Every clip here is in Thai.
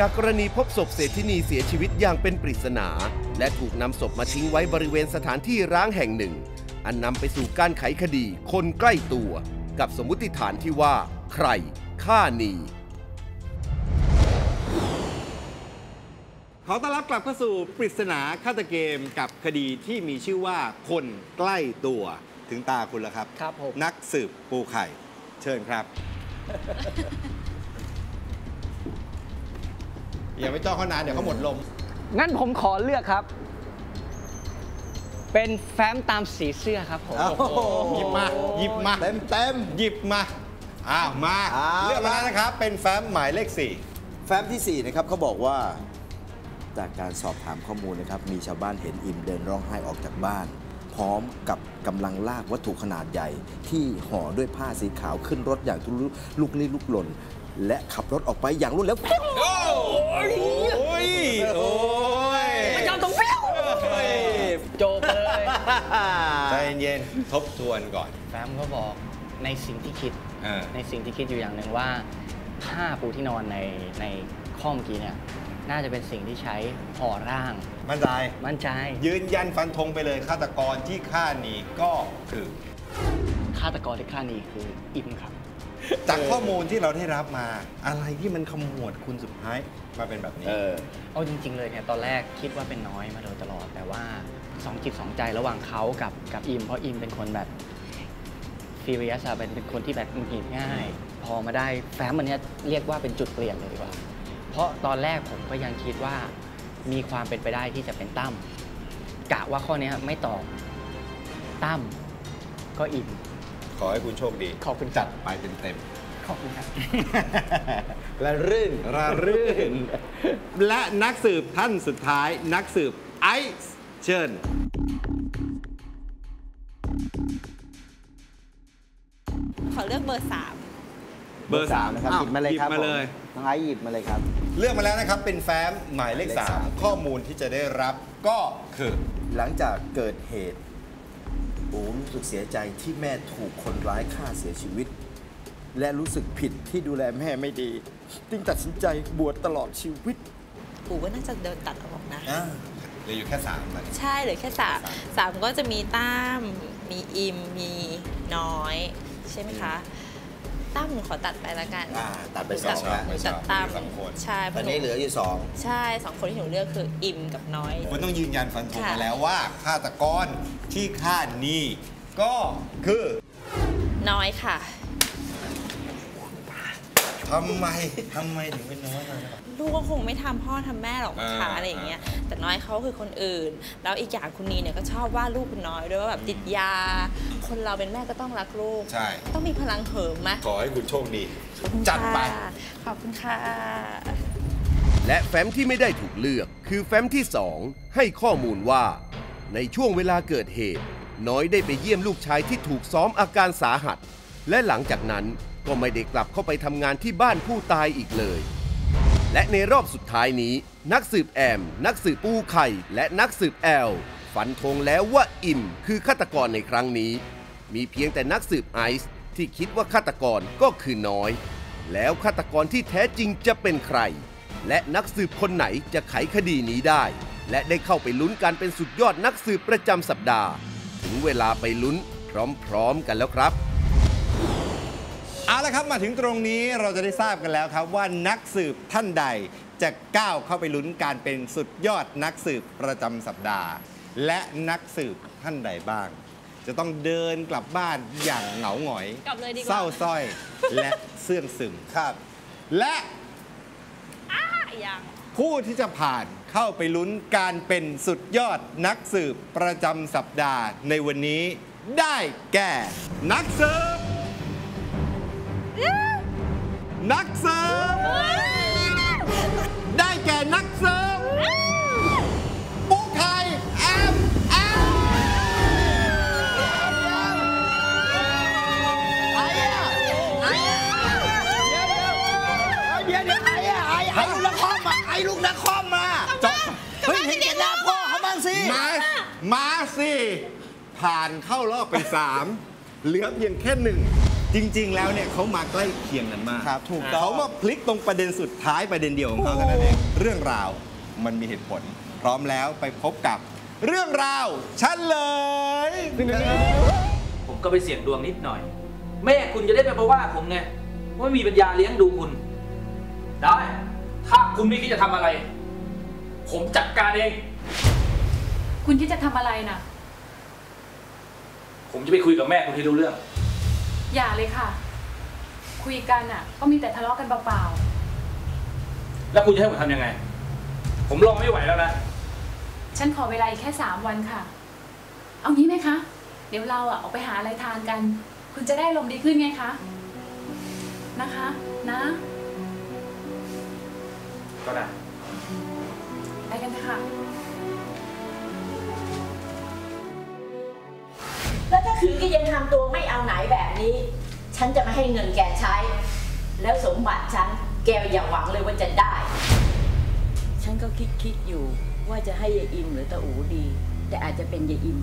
จากกรณีพบศพเศรษฐินีเสียชีวิตอย่างเป็นปริศนา และถูกนำศพมาทิ้งไว้บริเวณสถานที่ร้างแห่งหนึ่ง อันนำไปสู่การไขคดีคนใกล้ตัว กับสมมติฐานที่ว่า ใครฆ่านีขอต้อนรับกลับเข้าสู่ปริศนาฆาตเกมกับคดีที่มีชื่อว่าคนใกล้ตัวถึงตาคุณแล้วครับ ครับผมนักสืบปูไข่ เชิญครับ อย่าไปจ้องเขานานเดี๋ยวเขาหมดลม งั้นผมขอเลือกครับ เป็นแฟ้มตามสีเสื้อครับผมหยิบมาหยิบมาเต็มเต็มหยิบมาอ้าวมาเอาเลือกมาละแล้วนะครับ เป็นแฟ้มหมายเลขสี่แฟ้มที่ 4 นะครับเขาบอกว่าจากการสอบถามข้อมูลนะครับ มีชาวบ้านเห็นอิมเดินร้องไห้ออกจากบ้าน พร้อมกับกำลังลากวัตถุขนาดใหญ่ ที่ห่อด้วยผ้าสีขาวขึ้นรถอย่างทุลุลุกลี้ลุกลน และขับรถออกไปอย่างรวดเร็วโอ้ยโอ้ยโอ้ยไม่ยอมตรงเปี้ยวโจบเลยใจเย็นๆทบทวนก่อนแฟ้มก็บอกในสิ่งที่คิดเออในสิ่งที่คิดอยู่อย่างหนึ่งว่าผ้าปูที่นอนในในข้อเมื่อกี้เนี่ยน่าจะเป็นสิ่งที่ใช้ห่อร่าง มั่นใจ มั่นใจ ยืนยันฟันธงไปเลยฆาตกรที่ฆ่านีก็คือฆาตกรที่ฆ่านี้คืออิมครับ จากข้อมูลที่เราได้รับมา อะไรที่มันขมวดคุณสุดท้ายมาเป็นแบบนี้ เออเอาจริง ๆ เลยเนี่ยตอนแรกคิดว่าเป็นน้อยมาโดยตลอด แต่ว่าสองจิตสองใจระหว่างเขากับกับอิม เพราะอิมเป็นคนแบบฟีเรียสอะเป็นเป็นคนที่แบบหงุดหงิดง่าย พอมาได้แฟ้มมันเนี้ยเรียกว่าเป็นจุดเปลี่ยนเลยดีกว่า เพราะตอนแรกผมก็ยังคิดว่ามีความเป็นไปได้ที่จะเป็นตั้มกะว่าข้อเนี้ยไม่ตอบตั้มก็อิม ขอให้คุณโชคดี ขอบคุณคจัรัดบไปเต็มขอบคุณครับๆและรื่นระรื่น และนักสืบท่านสุดท้าย นักสืบไอซ์เชิญขอเลือกเบอร์สามเบอร์สามนะครับอ้วหยิบมาเลยครับหยิบมาเลยผมน้องไอซ์หยิบมาเลยครับ เลือกมาแล้วนะครับ เป็นแฟ้มหมายเลขเลขสาม3ข้อมูลที่จะได้รับก็คือ หลังจากเกิดเหตุโอ้รู้สึกเสียใจที่แม่ถูกคนร้ายฆ่าเสียชีวิต และรู้สึกผิดที่ดูแลแม่ไม่ดี จึงตัดสินใจบวชตลอดชีวิต ปู่ก็น่าจะเดินตัดออกนะอ่าเหลืออยู่แค่3มันใช่เหลือแค่สามสามก็จะมีตั้มมีอิมมีน้อย ใช่ไหมคะ ตั้มหนูขอตัดไปแล้วกันอ่าตัดไปสองตัละหนูตัดตั้มสองคนใช่เพตอราะนหนูนี้เหลืออยู่สองใช่สองคนที่หนูเลือกคืออิมกับน้อยคุณต้องยืนยันฟันธงค่ะมาแล้วว่าฆาตกรที่ฆ่านี่ก็คือ น้อยค่ะ ทำไมทำไมถึงเป็นน้อยเลยนะครับลูกก็คงไม่ทำพ่อทำแม่หรอกนะคะอ่าอะไรอย่างเงี้ย แต่น้อยเขาคือคนอื่น แล้วอีกอย่างคุณนีเนี่ยก็ชอบว่าลูกคุณน้อยด้วยว่าแบบติดยา คนเราเป็นแม่ก็ต้องรักลูก ใช่ ต้องมีพลังเหิมไหมขอให้คุณโชคดีขอบคุณจัดไปค่ะขอบคุณค่ะ และแฟ้มที่ไม่ได้ถูกเลือกคือแฟ้มที่ 2 ให้ข้อมูลว่า ในช่วงเวลาเกิดเหตุ น้อยได้ไปเยี่ยมลูกชายที่ถูกซ้อมอาการสาหัส และหลังจากนั้น ก็ไม่ได้กลับเข้าไปทำงานที่บ้านผู้ตายอีกเลย และในรอบสุดท้ายนี้ นักสืบแอม นักสืบปูไข่ และนักสืบแอล ฝันธงแล้วว่าอิมคือฆาตกรในครั้งนี้ มีเพียงแต่นักสืบไอซ์ที่คิดว่าฆาตกรก็คือน้อย แล้วฆาตกรที่แท้จริงจะเป็นใคร และนักสืบคนไหนจะไขคดีนี้ได้ และได้เข้าไปลุ้นการเป็นสุดยอดนักสืบประจำสัปดาห์ ถึงเวลาไปลุ้นพร้อมๆกันแล้วครับ เอาละครับมาถึงตรงนี้เราจะได้ทราบกันแล้วครับว่านักสืบท่านใดจะก้าวเข้าไปลุ้นการเป็นสุดยอดนักสืบประจำสัปดาห์ และนักสืบท่านใดบ้าง จะต้องเดินกลับบ้านอย่างเหงาหงอยกลับเลยดีกว่า เศร้าสร้อย และเสื่องซึมครับ และยังผู้ที่จะผ่านเข้าไปลุ้นการเป็นสุดยอดนักสืบประจำสัปดาห์ในวันนี้ได้แก่นักสืบ นักสืบได้แก่นักสืบปุ๊กไทยแอมแอมเดี๋ยวเดี๋ยวไอ้อะไอ้ไอ้ลูกนักคอมมาไอ้ลูกนักคอมมาจบเฮ้ยเห็นแก่หน้าพ่อเขาบ้างสิมามาสิผ่านเข้ารอบไปสามเหลือเพียงแค่หนึ่ง จริง ๆ แล้วเนี่ยเขามาใกล้เคียงกันมากครับถูกต้อง เขามาพลิกตรงประเด็นสุดท้ายประเด็นเดียวของเขาเท่านั้นเองเรื่องราวมันมีเหตุผล พร้อมแล้วไปพบกับเรื่องราวเชันเลย ผมก็ไปเสี่ยงดวงนิดหน่อย แม่คุณจะได้ไม่มาว่าผมไงว่าไม่มีปัญญาเลี้ยงดูคุณ ได้ ถ้าคุณไม่คิดจะทำอะไร ผมจัดการเอง คุณคิดจะทำอะไรน่ะผมจะไปคุยกับแม่คุณให้รู้เรื่อง อย่าเลยค่ะ คุยกันอะ ก็มีแต่ทะเลาะกันเปล่าแล้วคุณจะให้ผมทำยังไง ผมรอไม่ไหวแล้วนะ ๆ ฉันขอเวลาอีกแค่สามวันค่ะ เอางี้ไหมคะ เดี๋ยวเราอะออกไปหาอะไรทานกัน คุณจะได้ลมณ์ดีขึ้นไงคะ นะคะ นะ ก็ได้ ไปกันเถอะค่ะ แล้วถ้าคืนก็ยังทำตัวไม่เอาไหนแบบนี้ ฉันจะไม่ให้เงินแกใช้ แล้วสมบัติฉันแกอย่าหวังเลยว่าจะได้ ฉันก็คิดคิดๆอยู่ว่าจะให้ยายอิมหรือตาอูดี แต่อาจจะเป็นยายอิม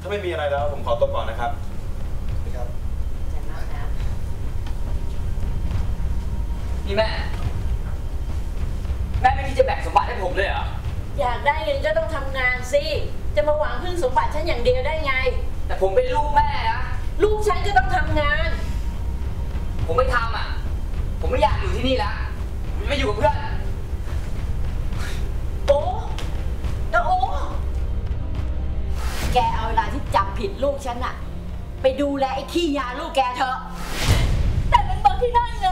ถ้าไม่มีอะไรแล้วผมขอตัวก่อนนะครับครับฉันมากนะนี่แม่ แม่ไม่คิดจะแบ่งสมบัติให้ผมเลยเหรอ อยากได้เงินก็ต้องทำงานสิ จะมาหวังพึ่งสมบัติฉันอย่างเดียวได้ไง แต่ผมเป็นลูกแม่นะลูกฉันก็ต้องทำงาน ผมไม่ทำอะ ผมไม่อยากอยู่ที่นี่แล้วผมไม่อยู่กับเพื่อน โอ้ตาโอ้แกเอาเวลาที่จับผิดลูกฉันอะไปดูแลไอ้ขี้ยาลูกแกเถอะ แต่มันบอกที่นั่นไง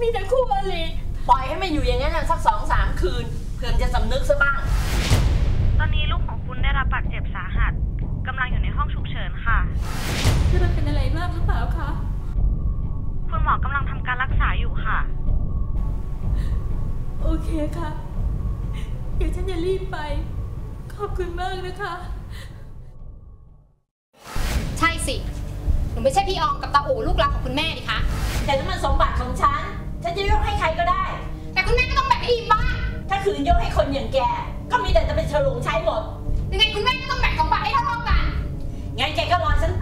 มีแต่คู่อริปล่อยให้มันอยู่อย่างนั้นนะสักสองสามคืน เพื่อนจะสำนึกซะบ้าง ตอนนี้ลูกของคุณได้รับบาดเจ็บสาหัสกำลังอยู่ในห้องฉุกเฉินค่ะคือมันเป็นอะไรมากหรือเปล่าคะ คุณหมอกำลังทำการรักษาอยู่ค่ะ โอเคค่ะ เดี๋ยวฉันจะรีบไป ขอบคุณมากนะคะ ใช่สิ หนูไม่ใช่พี่ออมกับตาอูลูกรักของคุณแม่ดิคะ แต่นั่นมันสมบัติของฉัน ฉันจะยกให้ใครก็ได้ แต่คุณแม่ก็ต้องแบ่งให้อีมบ้าง ถ้าคืนยกให้คนอย่างแก ก็มีแต่จะเป็นฉลองใช้หมด ยังไงคุณแม่ก็ต้องแบ่งสมบัติให้เท่าๆกัน งั้นแกก็รอฉัน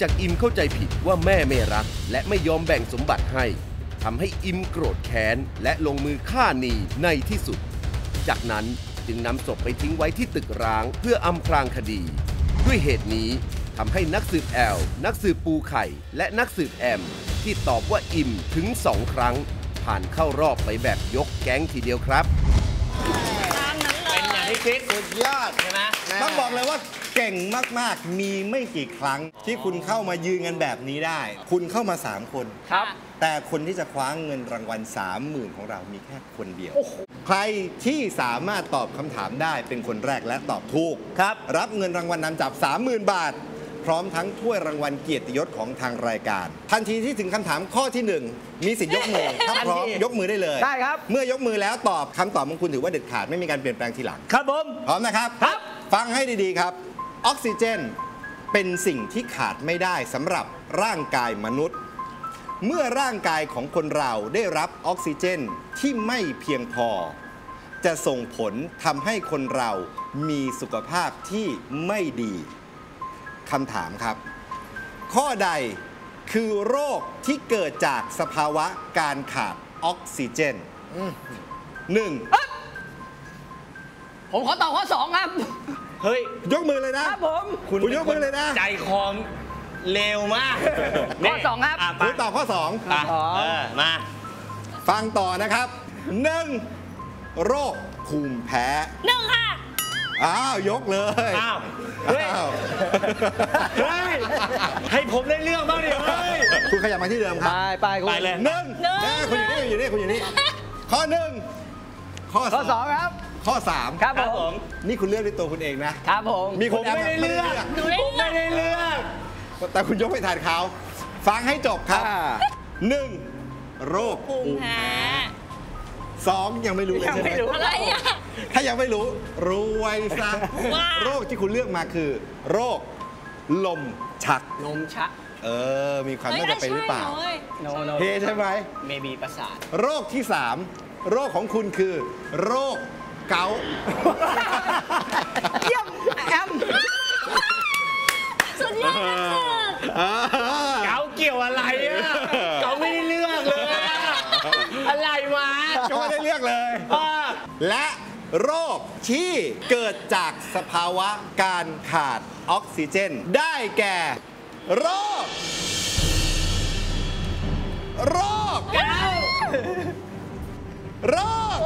จากอิมเข้าใจผิดว่าแม่ไม่รัก และไม่ยอมแบ่งสมบัติให้ทำให้อิมโกรธแค้น และลงมือฆ่านีในที่สุด จากนั้นจึงนำศพไปทิ้งไว้ที่ตึกร้างเพื่ออำพรางคดี ด้วยเหตุนี้ทำให้นักสืบแอล นักสืบปูไข่ และนักสืบแอม ที่ตอบว่าอิมถึงสองครั้ง ผ่านเข้ารอบไปแบบยกแก๊งทีเดียวครับ คิดสุดยอดใช่ไหมต้องบอกเลยว่าเก่งมากๆ มีไม่กี่ครั้งที่คุณเข้ามายืนกันแบบนี้ได้ คุณเข้ามา 3 คนครับ แต่คนที่จะคว้าเงินรางวัล 30,000 ของเรามีแค่คนเดียว ใครที่สามารถตอบคำถามได้เป็นคนแรกและตอบถูกครับ รับเงินรางวัลนำจับ 30,000 บาท พร้อมทั้งถ้วยรางวัลเกียรติยศของทางรายการ ทันทีที่ถึงคำถามข้อที่ 1 มีสิทธิ์ยกมือถ้าพร้อมยกมือได้เลยได้ครับ เมื่อยกมือแล้วตอบคำตอบของคุณถือว่าเด็ดขาดไม่มีการเปลี่ยนแปลงทีหลัง ครับผม พร้อมนะครับ ครับ ฟังให้ดีๆครับ ออกซิเจนเป็นสิ่งที่ขาดไม่ได้สำหรับร่างกายมนุษย์ เมื่อร่างกายของคนเราได้รับออกซิเจนที่ไม่เพียงพอ จะส่งผลทำให้คนเรามีสุขภาพที่ไม่ดี คำถามครับ ข้อใดคือโรคที่เกิดจากสภาวะการขาดออกซิเจนหนึ่งผมขอตอบข้อสองครับ เฮ้ย ยกมือเลยนะ ครับผม คุณยกมือเลยนะ ใจคอมเร็วมาก ข้อสองครับอะไปคุณตอบข้อ2อะเออมา ฟังต่อนะครับหนึ่งโรคภูมิแพ้หนึ่งค่ะ อ้าวยกเลย อ้าวเฮ้ยอ้าว เฮ้ยให้ผมได้เรื่องบ้างดิเฮ้ย คุณขยับมาที่เดิมครับ ไปไปคุณไปเลย หนึ่งหนึ่ง เอ้ยคุณอยู่นี่อยู่นี่คุณอยู่นี่ ข้อหนึ่งข้อข้อสองครับ ข้อสามครับผมนี่คุณเลือกด้วยตัวคุณเองนะ ครับผม มีผคุณมแอมไม่ได้เลือกหนูเล่นผมไม่ได้เลือกแต่คุณยกไปทานเขาฟังให้จบครับอ่า หนึ่งโรคภูมิแพ้ สองยังไม่รู้เลยยังใช่ไหมไม่รู้อะไรอะ ถ้ายังไม่รู้รู้ไว้ซะว่า โรคที่คุณเลือกมาคือ โรคลมชัก นมชักเออ มีความน่าจะเป็นหรือเปล่าฮ้ยโนโนเฮใช่ไหม เมบีประสาทโรคที่สามโรคของคุณคือ โรคเกาต์เยี่ยมแอมสุดยอดนักสืบอ่าเกาเกี่ยวอะไรอะ เกาไม่ได้เลือกเลยอะอะไรวะ ก็ไม่ได้เลื อกเลยอ่าและโรคที่เกิดจากสภาวะการขาดออกซิเจน ได้แก่ โรค โรคเกาโรค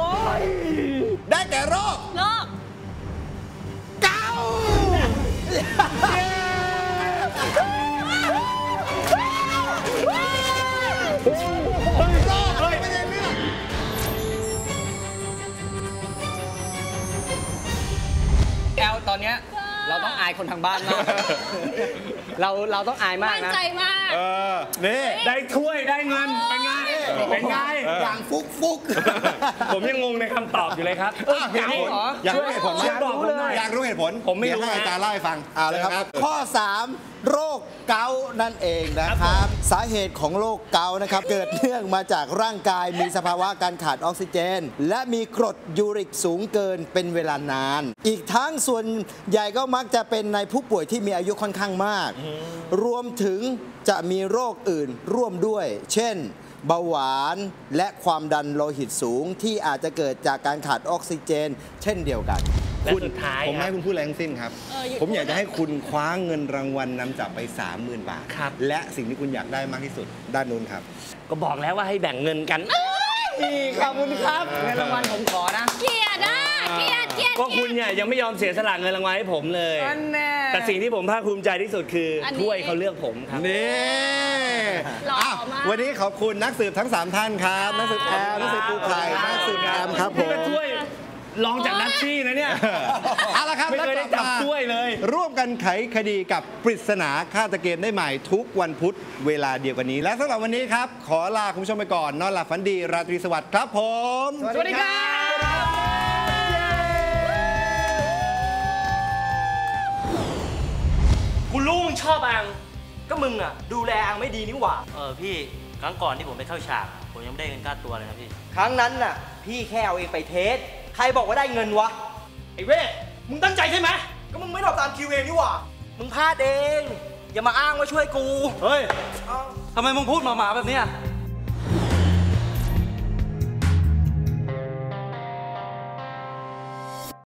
ได้แก่โรคโลกเกาต์ คนทางบ้านมาก เราเราต้องอายมากมั่นนะ ใจมาก เออ นี่ ได้ถ้วยได้เงิน เป็นไง เป็นไงอย่างฟุกฟุกผมยังงงในคำตอบอยู่เลยครับอะเหตุผลเหรออยากรู้เหตุผลไหมช่วยบอกผมหน่อยอยากรู้เหตุผล ผมไม่รู้เดี๋ยวให้ฮะอาจารย์เล่าให้ฟังเอาเลยครับ ข้อ 3 โรคเกาต์นั่นเองนะครับ สาเหตุของโรคเกาต์นะครับ เกิดเนื่องมาจากร่างกายมีสภาวะการขาดออกซิเจน และมีกรดยูริกสูงเกินเป็นเวลานาน อีกทั้งส่วนใหญ่ก็มักจะเป็นในผู้ป่วยที่มีอายุค่อนข้างมาก รวมถึงจะมีโรคอื่นร่วมด้วย เช่น เบาหวานและความดันโลหิตสูงที่อาจจะเกิดจากการขาดออกซิเจน เช่นเดียวกันและคุณสุดท้ายผมไม่ครัให้บคุณพูดอะไรทั้งสิ้นครับเออหยุดผมอยากพูดจะให้คุณคว้าเงินรางวัลนำจับไป 30,000 บาทครับและสิ่งที่คุณอยากได้มากที่สุดด้านนู้นครับ ก็บอกแล้วว่าให้แบ่งเงินกันขอบคุณครับเงินรางวัลผมขอนะเกลียดอะเกลียดเกลียดก็คุณเนี่ยยังไม่ยอมเสียสละเงินรางวัลให้ผมเลยนั่นแน่แต่สิ่งที่ผมภาคภูมิใจที่สุดคืออนนี้ถ้วยเขาเลือกผมครับนี่ หล่ออ้าวมาก วันนี้ขอบคุณนักสืบทั้ง 3 ท่านครับ นักสืบแอมนักสืบปูไข่นักสืบแอมครับผนี่มก็ถ้วยลองจากนัชชี่นะเนี่ย เอาละครับไม่เคยได้จับถ้วยเลย ร่วมกันไขคดีกับปริศนาฆาตเกมได้ใหม่ทุกวันพุธเวลาเดียวกันนี้ และสำหรับวันนี้ครับ ขอลาคุณผู้ชมไปก่อน นอนหลับฝันดีราตรีสวัสดิ์ครับผม สวัสดีครับกูรู้มึงชอบอัง ก็มึงอะ ดูแลอังไม่ดีนี่หว่า เออพี่ครั้งก่อนที่ผมไปเข้าฉาก ผมยังไม่ได้เงินค่าตัวเลยนะพี่ ครั้งนั้นน่ะ พี่แค่เอาเองไปเทส ใครบอกว่าได้เงินวะ ไอ้เว้ยมึงตั้งใจใช่ไหม ก็มึงไม่ทำตามคิวเองนี่หว่า มึงพลาดเอง อย่ามาอ้างว่าช่วยกู เฮ้ยทำไมมึงพูดหมาๆแบบเนี้ย